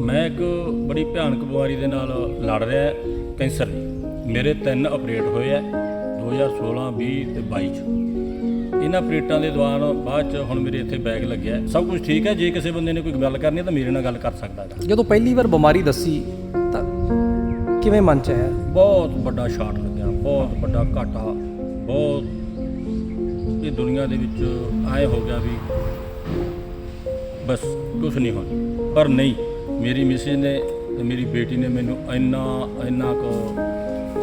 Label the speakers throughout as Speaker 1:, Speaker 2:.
Speaker 1: ਮੈਂ ਇੱਕ ਬੜੀ ਭਿਆਨਕ ਬਿਮਾਰੀ ਦੇ ਨਾਲ ਲੜ ਰਿਹਾ ਕੈਂਸਰ ਦੀ। ਮੇਰੇ ਤਿੰਨ ਆਪਰੇਟ ਹੋਏ ਆ 2016 20 ਤੇ 22 ਚ। ਇਹਨਾਂ ਆਪਰੇਟਾਂ ਦੇ ਦੌਰਾਨ ਬਾਅਦ ਚ ਹੁਣ ਮੇਰੇ ਇੱਥੇ ਬੈਗ ਲੱਗਿਆ। ਸਭ ਕੁਝ ਠੀਕ ਹੈ ਜੇ ਕਿਸੇ ਬੰਦੇ ਨੇ ਕੋਈ ਗੱਲ ਕਰਨੀ ਹੈ ਤਾਂ ਮੇਰੇ ਨਾਲ ਗੱਲ ਕਰ ਸਕਦਾ ਹੈ
Speaker 2: ਜਦੋਂ ਪਹਿਲੀ ਵਾਰ ਬਿਮਾਰੀ ਦੱਸੀ ਤਾਂ ਕਿਵੇਂ ਮਨ ਚ ਆਇਆ?
Speaker 1: ਬਹੁਤ ਵੱਡਾ ਸ਼ਾਟ ਲੱਗਿਆ ਬਹੁਤ ਵੱਡਾ ਘਾਟਾ ਬਹੁਤ ਇਹ ਦੁਨੀਆ ਦੇ ਵਿੱਚ ਆਏ ਹੋ ਗਿਆ ਵੀ ਬਸ ਕੁਝ ਨਹੀਂ ਹੋਣਾ। ਪਰ ਨਹੀਂ ਮੇਰੀ ਮਿਸਿਸ ਨੇ ਤੇ ਮੇਰੀ ਬੇਟੀ ਨੇ ਮੈਨੂੰ ਇੰਨਾ ਇੰਨਾ ਕੁ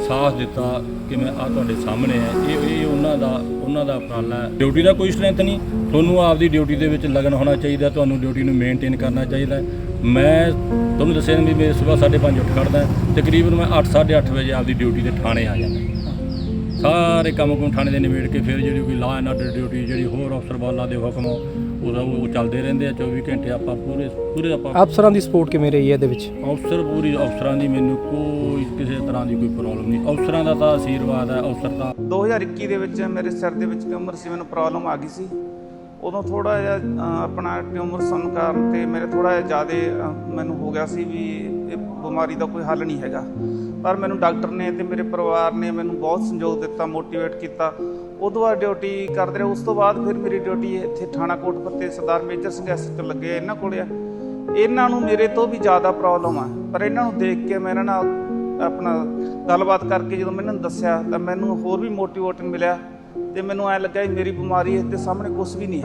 Speaker 1: ਸਾਥ ਦਿੱਤਾ ਕਿ ਮੈਂ ਆ ਤੁਹਾਡੇ ਸਾਹਮਣੇ ਹੈ ਇਹ ਇਹ ਉਹਨਾਂ ਦਾ ਉਹਨਾਂ ਦਾ ਉਪਰਾਲਾ ਹੈ। ਡਿਊਟੀ ਦਾ ਕੋਈ ਸਟਰੈਂਥ ਨਹੀਂ। ਤੁਹਾਨੂੰ ਆਪਦੀ ਡਿਊਟੀ ਦੇ ਵਿੱਚ ਲਗਨ ਹੋਣਾ ਚਾਹੀਦਾ, ਤੁਹਾਨੂੰ ਡਿਊਟੀ ਨੂੰ ਮੇਨਟੇਨ ਕਰਨਾ ਚਾਹੀਦਾ। ਮੈਂ ਤੁਹਾਨੂੰ ਦੱਸਿਆ ਨਾ ਵੀ ਮੈਂ ਸਵੇਰ 5:30 ਉੱਠ ਖੜਦਾ ਤਕਰੀਬਨ ਮੈਂ 8:30 ਵਜੇ ਆਪਦੀ ਡਿਊਟੀ ਤੇ ਥਾਣੇ ਆ ਜਾਂਦਾ। ਸਾਰੇ ਕੰਮ ਕੁਮ ਥਾਣੇ ਦੇ ਨਿਬੇੜ ਕੇ ਫਿਰ ਜਿਹੜੀ ਕੋਈ ਲਾਅ ਐਂਡ ਆਰਡਰ ਡਿਊਟੀ ਜਿਹੜੀ ਹੋਰ ਅਫਸਰ ਬਾਲਾ ਦੇ ਹੁਕਮ ਉਹਦਾ ਉਹ ਚੱਲਦੇ ਰਹਿੰਦੇ ਆ 24 ਘੰਟੇ ਆਪਾਂ ਪੂਰੇ ਪੂਰੇ ਆਪਾਂ
Speaker 2: ਅਫਸਰਾਂ ਦੀ ਸਪੋਰਟ ਕਿਵੇਂ ਰਹੀ ਹੈ ਇਹਦੇ ਵਿੱਚ?
Speaker 1: ਅਫਸਰ ਪੂਰੀ ਅਫਸਰਾਂ ਦੀ ਮੈਨੂੰ ਕੋਈ ਕਿਸੇ ਤਰ੍ਹਾਂ ਦੀ ਕੋਈ ਪ੍ਰੋਬਲਮ ਨਹੀਂ। ਅਫਸਰਾਂ ਦਾ ਤਾਂ ਆਸ਼ੀਰਵਾਦ ਹੈ ਅਫਸਰ ਦਾ
Speaker 3: 2021 ਦੇ ਵਿੱਚ ਮੇਰੇ ਸਿਰ ਦੇ ਵਿੱਚ ਟਿਊਮਰ ਸੀ ਮੈਨੂੰ ਪ੍ਰੋਬਲਮ ਆ ਗਈ ਸੀ। ਉਦੋਂ ਥੋੜਾ ਜਿਹਾ ਆਪਣਾ ਟਿਊਮਰ ਸੁਣਨ ਕਾਰਨ ਤੇ ਮੇਰੇ ਥੋੜਾ ਜਿਹਾ ਜ਼ਿਆਦਾ ਮੈਨੂੰ ਹੋ ਗਿਆ ਸੀ ਵੀ ਇਹ ਬਿਮਾਰੀ ਦਾ ਕੋਈ ਹੱਲ ਨਹੀਂ ਹੈਗਾ। ਪਰ ਮੈਨੂੰ ਡਾਕਟਰ ਨੇ ਤੇ ਮੇਰੇ ਪਰਿਵਾਰ ਨੇ ਮੈਨੂੰ ਬਹੁਤ ਸੰਯੋਗ ਦਿੱਤਾ ਮੋਟੀਵੇਟ ਕੀਤਾ। ਉਦੋਂ ਬਾਅਦ ਡਿਊਟੀ ਕਰਦੇ ਰਹੇ, ਉਸ ਤੋਂ ਬਾਅਦ ਫਿਰ ਮੇਰੀ ਡਿਊਟੀ ਇੱਥੇ ਥਾਣਾ ਕੋਟਪੁਰ ਸਰਦਾਰ ਮੇਜਰ ਸਿੰਘ ਐਸ ਲੱਗੇ ਇਹਨਾਂ ਕੋਲੇ ਆ। ਇਹਨਾਂ ਨੂੰ ਮੇਰੇ ਤੋਂ ਵੀ ਜ਼ਿਆਦਾ ਪ੍ਰੋਬਲਮ ਆ, ਪਰ ਇਹਨਾਂ ਨੂੰ ਦੇਖ ਕੇ ਮੈਂ ਇਹਨਾਂ ਨਾਲ ਆਪਣਾ ਗੱਲਬਾਤ ਕਰਕੇ ਜਦੋਂ ਮੈਨੂੰ ਦੱਸਿਆ, ਤਾਂ ਮੈਨੂੰ ਹੋਰ ਵੀ ਮੋਟੀਵੇਟ ਮਿਲਿਆ ਤੇ ਮੈਨੂੰ ਐ ਲੱਗਾ ਮੇਰੀ ਬਿਮਾਰੀ ਇਸ ਦੇ ਸਾਹਮਣੇ ਕੁਝ ਵੀ ਨਹੀਂ ਹੈ।